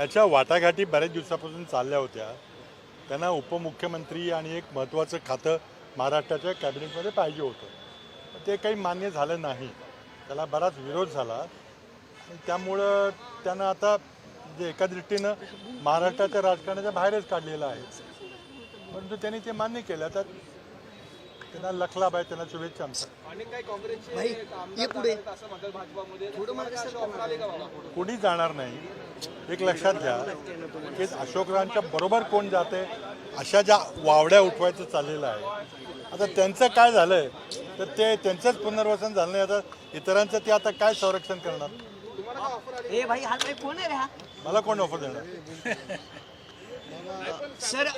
त्याच्या वाटाघाटी बऱ्याच दिवसापासून चालल्या होत्या. त्यांना उपमुख्यमंत्री आणि एक महत्त्वाचं खातं महाराष्ट्राच्या कॅबिनेटमध्ये पाहिजे होतं. ते काही मान्य झालं नाही. त्याला बराच विरोध झाला. त्यामुळं त्यांना आता म्हणजे एका दृष्टीनं महाराष्ट्राच्या राजकारणाच्या बाहेरच काढलेलं आहे. परंतु त्यांनी ते मान्य केलं. तर त्यांना लखलाब आहे त्यांना शुभेच्छा आमच्या. कोणी जाणार नाही. एक लक्षात घ्या की अशोकरावांच्या बरोबर कोण जाते अशा ज्या वावड्या उठवायचं चाललेलं आहे. आता त्यांचं काय झालंय? तर ते त्यांचंच पुनर्वसन झालं नाही. आता इतरांचं ते आता काय संरक्षण करणार? मला कोण ऑफर देणार? सर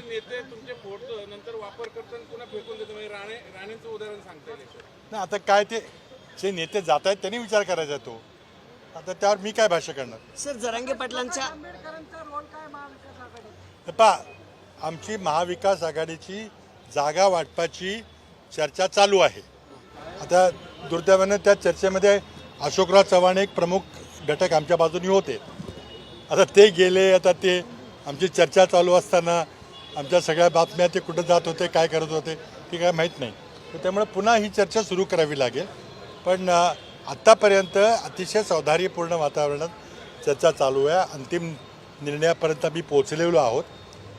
नेते तुमचे फोडतो नंतर वापर करतो आणि पुन्हा फेकून देतो म्हणजे राणे राणेंचं उदाहरण सांगता येईल नाही आता काय ते जे नेते जात आहेत त्यांनी विचार करायचा तो. आता त्यावर मी काय भाष्य करणार? सर जरांगे पाटलांच्या हे पहा आमची महाविकास आघाडीची जागा वाटपाची चर्चा चालू आहे. आता दुर्दैवानं त्या चर्चेमध्ये अशोकराव चव्हाण एक प्रमुख घटक आमच्या बाजूनी होते. आता ते गेले आता ते आमची चर्चा चालू असताना आमच्या सगळ्या बातम्या ते कुठं जात होते काय करत होते ते काय माहीत नाही. तर त्यामुळे पुन्हा ही चर्चा सुरू करावी लागेल. पण आत्तापर्यंत अतिशय सौधार्यपूर्ण वातावरणात चर्चा चालू आहे. अंतिम निर्णयापर्यंत आम्ही पोहोचलेलो आहोत.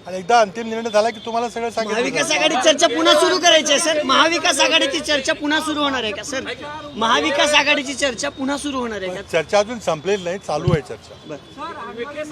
आणि एकदा अंतिम निर्णय झाला की तुम्हाला सगळं महाविकास सांगितलं आघाडी चर्चा पुन्हा सुरू करायची आहे सर. महाविकास आघाडीची चर्चा पुन्हा सुरू होणार आहे का सर? महाविकास आघाडीची चर्चा पुन्हा सुरू होणार आहे का? चर्चा अजून संपलेली नाही चालू आहे चर्चा.